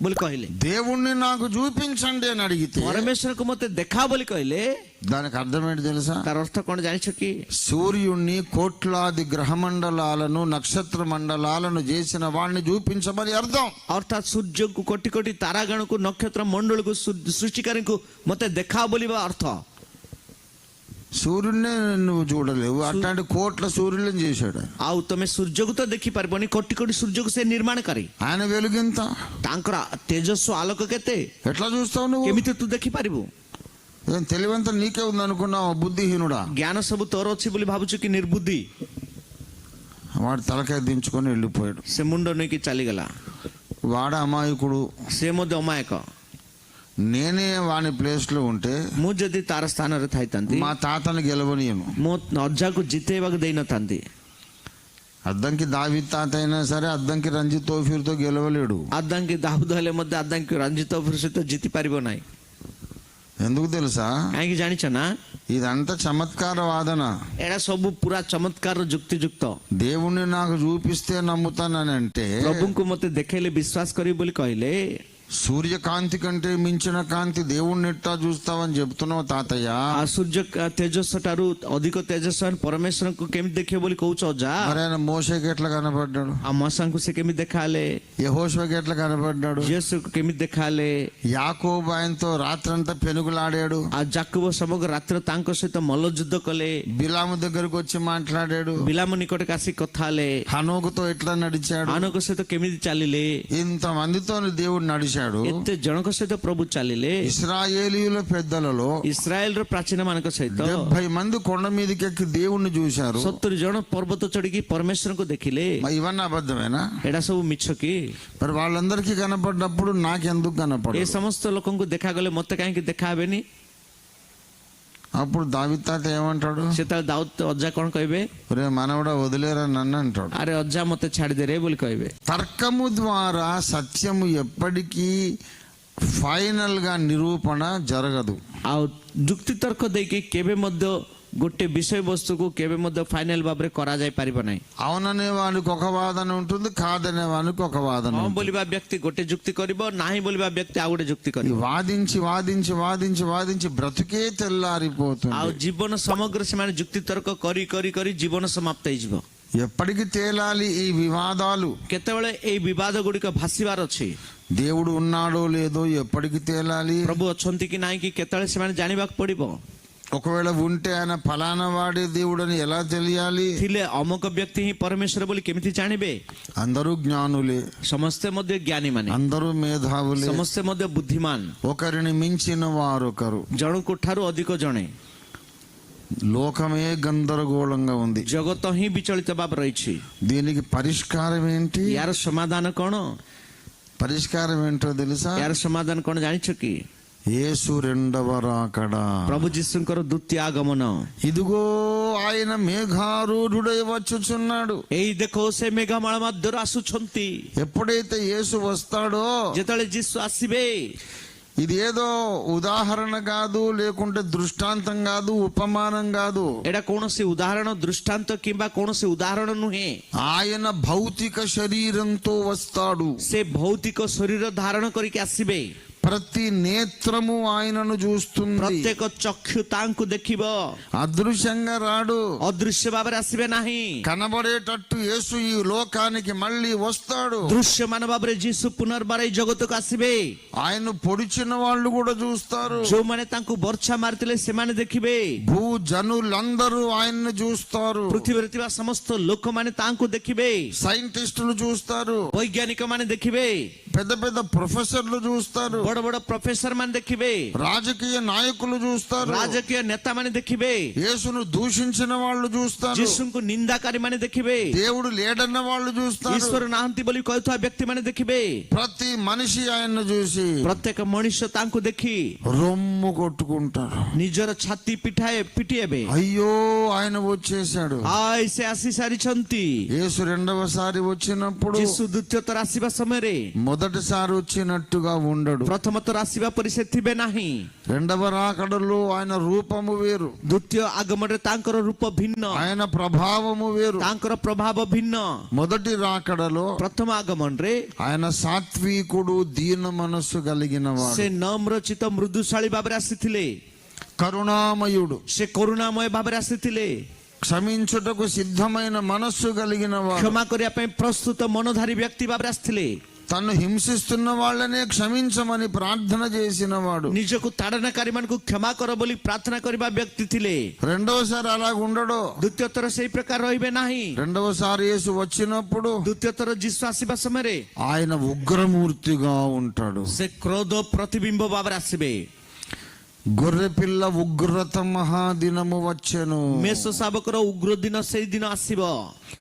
बोल कहले దేవుణ్ణి నాకు చూపించండి అని అడిగితే परमेश्वर को मते देखा बोल कहले దానికి అర్థం ఏంటి తెలుసా तार अर्थ कोण जानि छ कि సూర్యుణ్ణి కోట్లాది గ్రహ మండలాలను నక్షత్ర మండలాలను చేసిన వాడిని చూపించమని అర్థం अर्थात सूर्य को कोटि कोटि तारागण को नक्षत्र मण्डल को सृष्टिकार को मते देखा बोलिबा अर्थ సూర్యుడినే నువ్వు చూడలేవు అట్లాంటి కోట్ల సూర్యులను చేశాడు ଆଉ ତମେ ସୂର୍ଯ୍ୟକୁ ତ ଦେଖିପାରିବନି କୋଟି କୋଟି ସୂର୍ଯ୍ୟକୁ ସେ ନିର୍ମାଣ କରେ ఆయన వెలుగింత ତାଙ୍କର ତେଜସ୍ୱ ଆଲୋକ କେତେ ఎట్లా చూస్తావు నువ్వు କେମିତି ତୁ ଦେଖିପାରିବୁ ఏం తెలివంత నీకే ఉంది అనుకున్నావు బుద్ధిహీనుడా ଜ୍ଞାନ ସବୁ ତୋର ଅଛି ବୋଲି ଭାବୁଛୁ କି ନିର୍ବୁଦ୍ଧି వాడు తలకాయ దించుకొని వెళ్ళిపోయాడు ସେ ମୁଣ୍ଡ ନେଇକି ଚାଲିଗଲା వాడ అమాయకుడు ସେ ମଧ୍ୟ ଅମାୟକ నేనే వాని ప్లేస్ లో ఉంటే ମୁଁ ଯଦି ତାର ସ୍ଥାନରେ ଥାଇଥାନ୍ତି మా తాతని గెలవనీయను ମୋ ଅଜାକୁ ଜିତେଇବାକୁ ଦେଇନଥାନ୍ତି అద్దంకి దావి తాత అయినా సరే అద్దంకి రంజిత్ తోఫీర్తో గెలవలేడు ଆଦାଙ୍କି ଦାଉଦ ହେଲେ ମଧ୍ୟ ଆଦାଙ୍କି ରଞ୍ଜିତ ଅଫର ସହିତ ଜିତି ପାରିବ ନାହିଁ ఎందుకు తెలుసా କାହିଁକି ଜାଣିଛ ନା ఇదంతా చమత్కార వాదన ଏଇଟା ସବୁ ପୁରା ଚମତ୍କାର ଯୁକ୍ତିଯୁକ୍ତ దేవుణ్ణి నాకు చూపిస్తే నమ్ముతానని అంటే ପ୍ରଭୁଙ୍କୁ ମତେ ଦେଖେଇଲେ ବିଶ୍ୱାସ କରିବି ବୋଲି କହିଲେ సూర్యకాంతి కంటే మించిన కాంతి దేవుణ్ణి ఎట్టా చూస్తావని చెప్తున్నావు తాతయ్య? ఆ సూర్య తేజస్సు ତେଜସ୍ ଠାରୁ ଅଧିକ అని పరమేశ్వరం కేమి କେମିତି బోలి ବୋଲି କହୁଛ ଅଜା ఎట్లా కనబడ్డాడు ଆଉ ମଶାଙ୍କୁ ସେ କେମିତି ଦେଖାହେଲେ యహోషువకి ఎట్లా కనబడ్డాడు యేసుକୁ କେମିତି ଦେଖାହେଲେ యాకోబు ఆయనతో రాత్రంతా పెనుగులాడాడు. ఆ ଜାକୁବ ସମଗ୍ର ରାତିରେ ତାଙ୍କ ସହିତ ମଲ୍ଲଯୁଦ୍ଧ କଲେ బిలాము దగ్గరకు వచ్చి మాట్లాడాడు. ବିଲାମ ନିକଟକୁ ଆସି କଥା ହେଲେ హనోకుతో ఎట్లా నడిచాడు? ఆనోక ସହିତ କେମିତି ଚାଲିଲେ ఇంతమందితో దేవుడు చేశాడు. ଏତେ ଜଣଙ୍କ ସହିତ ପ୍ରଭୁ ଚାଲିଲେ ఇస్రాయేలీయుల పెద్దలలో ఇస్రాయల్ ప్రాచీన ପ୍ରାଚୀନମାନଙ୍କ ସହିତ డెబ్బై మంది కొండ మీదకి ఎక్కి దేవుణ్ణి చూశారు. ସତୁରି ଜଣ ପର୍ବତ ଚଢିକି ପରମେଶ୍ୱରଙ୍କୁ ଦେଖିଲେ మరి ఇవన్నీ అబద్ధమేనా? ఎడసవు ସବୁ ମିଛ କି మరి వాళ్ళందరికీ కనపడ్డప్పుడు నాకెందుకు ఏ కనపడదు సమస్త ଲୋକଙ୍କୁ ଦେଖାଗଲେ ମୋତେ କାହିଁକି ଦେଖା ହେବେନି అప్పుడు దావితాత ఏమంటాడు ସେତେବେଳେ ଦାଉଦ ଅଜା କଣ କହିବେ రే మనవడ వదిలేరా నన్ను అంటాడు ଆରେ ଅଜା ମତେ ଛାଡିଦେରେ ବୋଲି କହିବେ తర్కము ద్వారా సత్యము ఎప్పటికీ ఫైనల్ గా నిరూపణ జరగదు ଆଉ ଯୁକ୍ତି ତର୍କ ଦେଇକି କେବେ ମଧ୍ୟ ଗୋଟେ ବିଷୟବସ୍ତୁକୁ କେବେ ମଧ୍ୟ ଫାଇନାଲ ଭାବରେ କରାଯାଇ ପାରିବ ନାହିଁ అవుననే వానికి ఒక వాదన ఉంటుంది కాదనే వానికి ఒక వాదన ହଁ ఉంటుంది. ବୋଲିବା ବ୍ୟକ୍ତି ଗୋଟେ ଯୁକ୍ତି କରିବ ନାହିଁ ବୋଲିବା ବ୍ୟକ୍ତି ଆଉ ଗୋଟେ ଯୁକ୍ତି ఈ କରିବ వాదించి వాదించి వాదించి వాదించి బ్రతుకే ଆଉ తెల్లారిపోతుంది ଜୀବନ ସମଗ୍ର ସେମାନେ ଯୁକ୍ତି ତର୍କ କରି କରି କରି ଜୀବନ ସମାପ୍ତ ହେଇଯିବ ఎప్పటికి తేలాలి ఈ వివాదాలు କେତେବେଳେ ଏଇ ବିବାଦ ଗୁଡିକ ଭାସିବାର ଅଛି దేవుడు ఉన్నాడో లేదో ఎప్పటికి తేలాలి ପ୍ରଭୁ ଅଛନ୍ତି କି ନାହିଁ କି କେତେବେଳେ ସେମାନେ ଜାଣିବାକୁ ପଡିବ ఒకవేళ ఉంటే ఆయన ఫలానా వాడి దేవుడు అని ఎలా తెలియాలి? ଥିଲେ অমুক ব্যক্তি হি পরমেশ্বর বলে কেমিতি అందరూ జ్ఞానులే. సమస్త మధ్య జ్ఞాని মানে అందరూ మేధావులు. సమస్త మధ్య బుద్ధిమాన్. ఒకరిని మించిన వారు ఒకరు జనకు కుట్టారు అధిక జనే. లోకమే గందరగోళంగా ఉంది. జగత হি বিচলিত ভাব রয়েছে దీనికి పరిష్కారం ఏంటి? యార సమాధానం కోణం? పరిష్కారం ఏంటో తెలుసా? యార సమాధానం కోణం జానిచ్చు యేసు రెండవ రాకడ. ప్రభు జీశంకర దుత్యాగమన ఇదిగో ఆయన మేఘారూఢుడై వచ్చుచున్నాడు. ఏ కోసే మేఘమళ మధ్య రాసుచుంది ఎప్పుడైతే యేసు వస్తాడో జతల జీసు అసిబే ఇది ఏదో ఉదాహరణ కాదు లేకుంటే దృష్టాంతం కాదు ఉపమానం కాదు. ఎడ కోణసి ఉదాహరణ దృష్టాంత కింబా కోణసి ఉదాహరణ నుహే ఆయన భౌతిక శరీరంతో వస్తాడు. సే భౌతిక శరీర ధారణ కొరికి అసిబే ప్రతి నేత్రము ఆయనను చూస్తుంది ପ୍ରତ୍ୟେକ ଚକ୍ଷୁ ତାଙ୍କୁ ଦେଖିବ అదృశ్యంగా రాడు ଅଦୃଶ୍ୟ ଭାବରେ ଆସିବେ ନାହିଁ కనబడేటట్టు యేసు ఈ లోకానికి మళ్ళీ వస్తాడు ଦୃଶ୍ୟମାନ ଭାବରେ ଯୀଶୁ ପୁନର୍ବାର ଏଇ ଜଗତକୁ ଆସିବେ ఆయన పొడిచిన వాళ్ళు కూడా చూస్తారు ଯୋଉମାନେ ତାଙ୍କୁ ବର୍ଚ୍ଛା ମାରିଥିଲେ ସେମାନେ ଦେଖିବେ భూ జనులందరూ ఆయన్ని చూస్తారు ପୃଥିବୀରେ ଥିବା ସମସ୍ତ ଲୋକମାନେ ତାଙ୍କୁ ଦେଖିବେ సైంటిస్టులు చూస్తారు ବୈଜ୍ଞାନିକ ମାନେ ଦେଖିବେ పెద్ద పెద్ద ప్రొఫెసర్లు చూస్తారు. బడ బడ ప్రొఫెసర్ మన देखिबे రాజకీయ నాయకులు చూస్తారు. రాజకీయ नेता मन देखिबे యేసును దూషించిన వాళ్ళు చూస్తారు. యేసుకు को निंदा करे దేవుడు లేడన్న వాళ్ళు చూస్తారు. ईश्वर నాంతి బలి कहता వ్యక్తి मन देखिबे ప్రతి మనిషి ఆయన్ను చూసి ప్రత్యేక మనిషి తాంకు देखी రొమ్ము రొమ్ము కొట్టుకుంటారు ନିଜର ଛାତି ପିଠାଏ ପିଟିଏବେ అయ్యో ఆయన వచ్చేసాడు ଆଇ ସେ ଆସି ସାରିଛନ୍ତି యేసు రెండవసారి వచ్చినప్పుడు ଯୀଶୁ ଦ୍ୱିତୀୟ ଥର ଆସିବା ସମୟରେ మొదటిసారి వచ్చినట్టుగా ఉండడు ପ୍ରଥମ ଥର ଆସିବା ପରି ସେ ଥିବେ ନାହିଁ రెండవ రాకడలో ఆయన రూపము వేరు ଦ୍ୱିତୀୟ ଆଗମନରେ ତାଙ୍କର ରୂପ ଭିନ୍ନ ఆయన ప్రభావము వేరు ତାଙ୍କର ପ୍ରଭାବ ଭିନ୍ନ మొదటి రాకడలో ପ୍ରଥମ ଆଗମନରେ ఆయన సాత్వికుడు దీన మనస్సు కలిగిన వాడు ସେ ନମ୍ରଚିତ ମୃଦୁଶାଳୀ ଭାବରେ ଆସିଥିଲେ కరుణామయుడు ସେ କରୁଣାମୟ ଭାବରେ ଆସିଥିଲେ క్షమించుటకు సిద్ధమైన మనస్సు కలిగిన వాడు କ୍ଷମା କରିବା ପାଇଁ ପ୍ରସ୍ତୁତ ମନଧାରୀ ବ୍ୟକ୍ତି ଭାବରେ ଆସିଥିଲେ తను హింసిస్తున్న వాళ్ళనే క్షమించమని ప్రార్థన చేసిన వాడు ନିଜକୁ ତାଡ଼ନାକାରୀ ମାନଙ୍କୁ କ୍ଷମା କର ବୋଲି ପ୍ରାର୍ଥନା କରିବା ବ୍ୟକ୍ତି ଥିଲେ రెండవసారి అలా ఉండడు ଦ୍ୱିତୀୟ ଥର ସେଇ ପ୍ରକାର ରହିବେ ନାହିଁ రెండవసారి యేసు వచ్చినప్పుడు ଦ୍ୱିତୀୟ ଥର ଯୀଶୁ ଆସିବା ସମୟରେ ఆయన ఉగ్రమూర్తిగా ఉంటాడు ସେ କ୍ରୋଧ ପ୍ରତିବିମ୍ବ ଭାବରେ ଆସିବେ ଗୋରେପିଲା ଉଗ୍ରତମ ମହାଦିନ ମୁଁ ବଚନ ମେଷ ଶାବକର ଉଗ୍ର ଦିନ ସେଇ ଦିନ ଆସିବ